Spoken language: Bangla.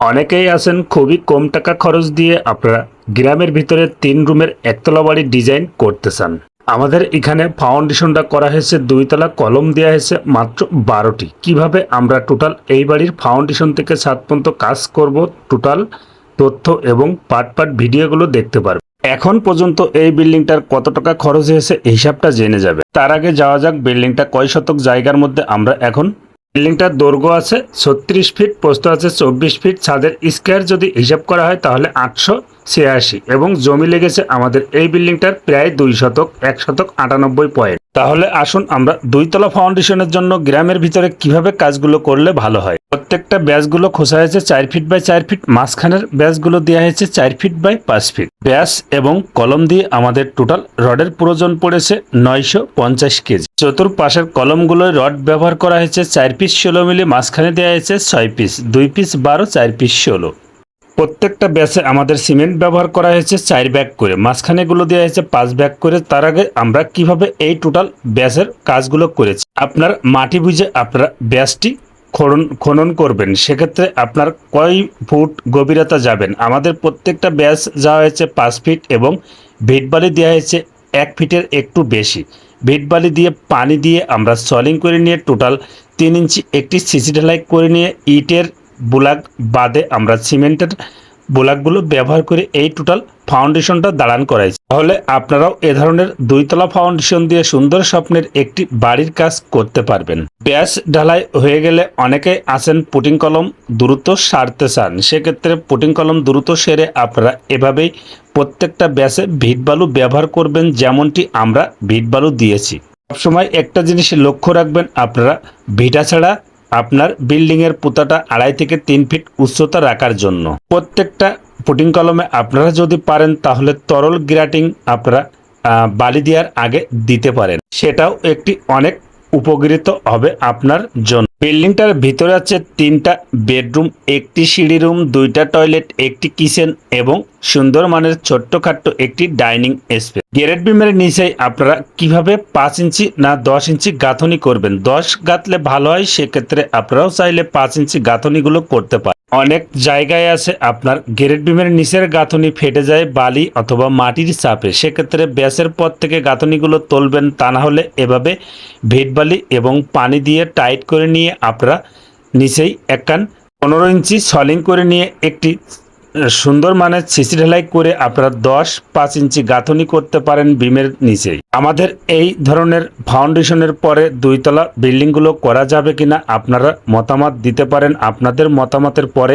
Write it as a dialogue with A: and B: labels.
A: অনেকেই আছেন খুবই কম টাকা খরচ দিয়ে আপনারা গ্রামের ভিতরে তিন রুমের একতলা বাড়ি ডিজাইন করতে চান। আমাদের এখানে ফাউন্ডেশনটা করা হয়েছে, দুইতলা কলম দেওয়া হয়েছে, মাত্র বারোটি। কীভাবে আমরা টোটাল এই বাড়ির ফাউন্ডেশন থেকে সাত পর্যন্ত কাজ করব, টোটাল তথ্য এবং পার্ট পার্ট ভিডিওগুলো দেখতে পারবে এখন পর্যন্ত এই বিল্ডিংটার কত টাকা খরচ হয়েছে হিসাবটা জেনে যাবে। তার আগে যাওয়া যাক, বিল্ডিংটা কয় শতক জায়গার মধ্যে আমরা এখন বিল্ডিংটার দৈর্ঘ্য আছে ছত্রিশ ফিট, প্রস্থ আছে চব্বিশ ফিট। ছাদের স্কোয়ার যদি হিসাব করা হয় তাহলে আটশো ছিয়াশি এবং জমি লেগেছে আমাদের এই বিল্ডিংটার প্রায় দুই শতক, এক শতক আটানব্বই পয়েন্ট। তাহলে আসুন আমরা দুইতলা ফাউন্ডেশনের জন্য গ্রামের ভিতরে কীভাবে কাজগুলো করলে ভালো হয়? প্রত্যেকটা ব্যাসগুলো খোসা হয়েছে চার ফিট বাই চার ফিট মাঝখানের ব্যাসগুলো দেওয়া হয়েছে চার ফিট বাই পাঁচ ফিট ব্যাস এবং কলম দিয়ে আমাদের টোটাল রডের প্রয়োজন পড়েছে নয়শো পঞ্চাশ কেজি। চতুর্পাশের কলমগুলোয় রড ব্যবহার করা হয়েছে চার পিস ষোলো মিলি, মাঝখানে দেওয়া হয়েছে ছয় পিস দুই পিস বারো, চার পিস ষোলো। প্রত্যেকটা ব্যাচে আমাদের সিমেন্ট ব্যবহার করা হয়েছে চার ব্যাগ করে। মাঝখানেগুলো দেওয়া হয়েছে পাঁচ ব্যাগ করে। তার আগে আমরা কীভাবে এই টোটাল ব্যাচের কাজগুলো করেছি? আপনার মাটি বুঝে আপনারা ব্যাচটি খনন খনন করবেন। সেক্ষেত্রে আপনার কয় ফুট গভীরতা যাবেন? আমাদের প্রত্যেকটা ব্যাচ যাওয়া হয়েছে পাঁচ ফিট এবং ভিটবালি দেওয়া হয়েছে এক ফিটের একটু বেশি। ভিটবালি দিয়ে পানি দিয়ে আমরা সলিং করে নিয়ে টোটাল তিন ইঞ্চি একটি সিসি ঢালাই করে নিয়ে ইটের বুলাক বাদে আমরা সিমেন্টের বুলাকগুলো ব্যবহার করে এই টোটাল ফাউন্ডেশনটা দাঁড়ান করাইছি। তাহলে আপনারাও এ ধরনের দুইতলা ফাউন্ডেশন দিয়ে সুন্দর স্বপ্নের একটি বাড়ির কাজ করতে পারবেন। ব্যাস ঢালাই হয়ে গেলে অনেকে আছেন পুটিং কলম দ্রুত সারতে চান। সেক্ষেত্রে পুটিং কলম দ্রুত সেরে আপনারা এভাবেই প্রত্যেকটা ব্যাসে ভিট বালু ব্যবহার করবেন যেমনটি আমরা ভিট বালু দিয়েছি। সবসময় একটা জিনিস লক্ষ্য রাখবেন, আপনারা ভিটা ছাড়া আপনার বিল্ডিংয়ের পুতাটা আড়াই থেকে তিন ফিট উচ্চতা রাখার জন্য। প্রত্যেকটা পুটিং কলমে আপনারা যদি পারেন, তাহলে তরল গ্রাটিং আপনারা বালি দেওয়ার আগে দিতে পারেন। সেটাও একটি অনেক উপকৃত হবে আপনার জন্য। বিল্ডিংটার ভিতরে আছে তিনটা বেডরুম, একটি সিঁড়ি রুম, দুইটা টয়লেট, একটি কিচেন এবং সুন্দর মানের ছোট্টখাট্ট একটি ডাইনিং স্পেস। গ্রেড বিমের নিচেই আপনারা কীভাবে পাঁচ ইঞ্চি না দশ ইঞ্চি গাঁথনি করবেন? দশ গাঁথলে ভালো হয়, সেক্ষেত্রে আপনারাও চাইলে পাঁচ ইঞ্চি গাঁথনিগুলো করতে পারেন। অনেক জায়গায় আছে আপনার গ্রেড বিমের নিচের গাঁথনি ফেটে যায় বালি অথবা মাটির চাপে। সেক্ষেত্রে ব্যাসের পর থেকে গাঁথনিগুলো তুলবেন, তা না হলে এভাবে ভিট বালি এবং পানি দিয়ে টাইট করে নিয়ে আপনারা নিচেই একখান পনেরো ইঞ্চি সলিং করে নিয়ে একটি সুন্দর মানের সিসি ঢালাই করে আপনারা দশ, পাঁচ ইঞ্চি গাঁথনি করতে পারেন বিমের নিচেই। আমাদের এই ধরনের ফাউন্ডেশনের পরে দুইতলা বিল্ডিংগুলো করা যাবে কিনা আপনারা মতামত দিতে পারেন। আপনাদের মতামতের পরে